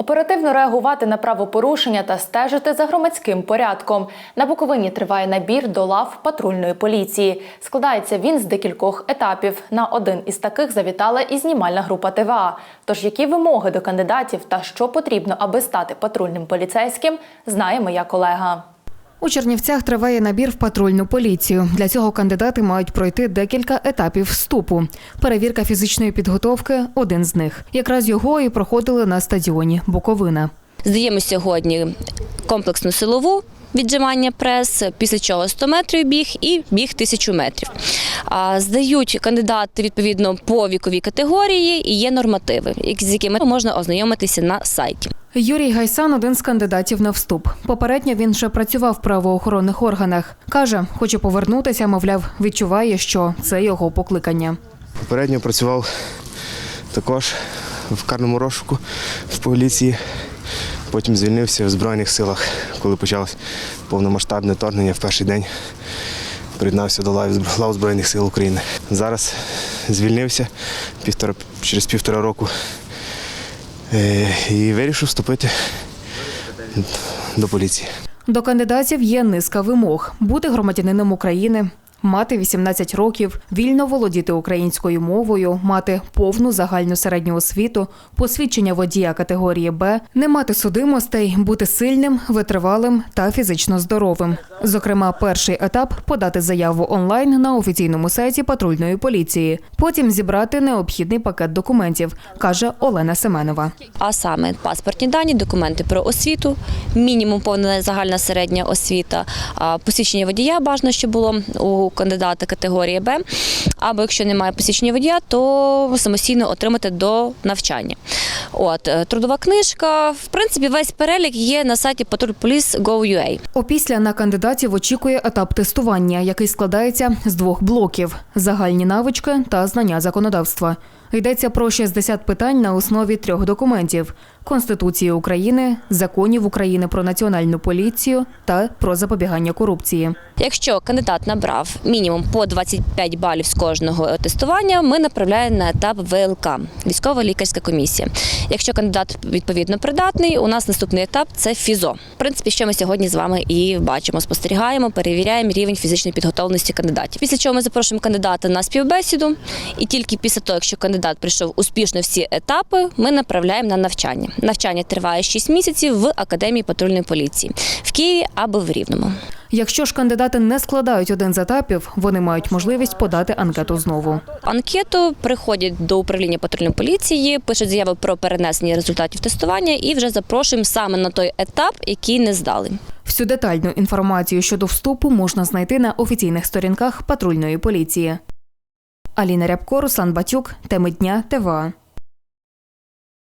Оперативно реагувати на правопорушення та стежити за громадським порядком. На Буковині триває набір до лав патрульної поліції. Складається він з декількох етапів. На один із таких завітала і знімальна група ТВА. Тож які вимоги до кандидатів та що потрібно, аби стати патрульним поліцейським, знає моя колега. У Чернівцях триває набір в патрульну поліцію. Для цього кандидати мають пройти декілька етапів вступу. Перевірка фізичної підготовки один з них. Якраз його і проходили на стадіоні Буковина. Здаємо сьогодні комплексну силову віджимання прес, після чого 100 метрів біг і біг 1000 метрів. Здають кандидати відповідно по віковій категорії і є нормативи, з якими можна ознайомитися на сайті. Юрій Гайсан один з кандидатів на вступ. Попередньо він ще працював в правоохоронних органах. Каже, хоче повернутися, мовляв, відчуває, що це його покликання. Попередньо працював також в карному розшуку в поліції. Потім звільнився в Збройних силах, коли почалось повномасштабне вторгнення в перший день. Приєднався до лав Збройних сил України. Зараз звільнився півтора, через півтора року і вирішив вступити до поліції. До кандидатів є низка вимог: бути громадянином України. Мати 18 років, вільно володіти українською мовою, мати повну загальну середню освіту, посвідчення водія категорії Б, не мати судимостей, бути сильним, витривалим та фізично здоровим. Зокрема, перший етап подати заяву онлайн на офіційному сайті патрульної поліції. Потім зібрати необхідний пакет документів, каже Олена Семенова. А саме паспортні дані, документи про освіту, мінімум повна загальна середня освіта, посвідчення водія бажано, щоб було у кандидата категорії Б. Або якщо немає посвідчення водія, то самостійно отримати до навчання. От е, трудова книжка, в принципі, весь перелік є на сайті patrolpolice.gov.ua. Опісля на кандидатів очікує етап тестування, який складається з двох блоків: загальні навички та знання законодавства. Йдеться про 60 питань на основі трьох документів: Конституції України, законів України про національну поліцію та про запобігання корупції. Якщо кандидат набрав мінімум по 25 балів з кожного тестування, ми направляємо на етап ВЛК військова лікарська комісія. Якщо кандидат відповідно придатний, у нас наступний етап це ФІЗО. В принципі, що ми сьогодні з вами і бачимо, спостерігаємо, перевіряємо рівень фізичної підготовленості кандидатів. Після чого ми запрошуємо кандидата на співбесіду, і тільки після того, якщо кандидат пройшов успішно всі етапи, ми направляємо на навчання. Навчання триває 6 місяців в академії патрульної поліції в Києві або в Рівному. Якщо ж кандидати не складають один з етапів, вони мають можливість подати анкету знову. Анкету приходять до управління патрульної поліції, пишуть заяву про перенесення результатів тестування і вже запрошуємо саме на той етап, який не здали. Всю детальну інформацію щодо вступу можна знайти на офіційних сторінках патрульної поліції. Аліна Рябко, Руслан Батюк, теми дня ТВА.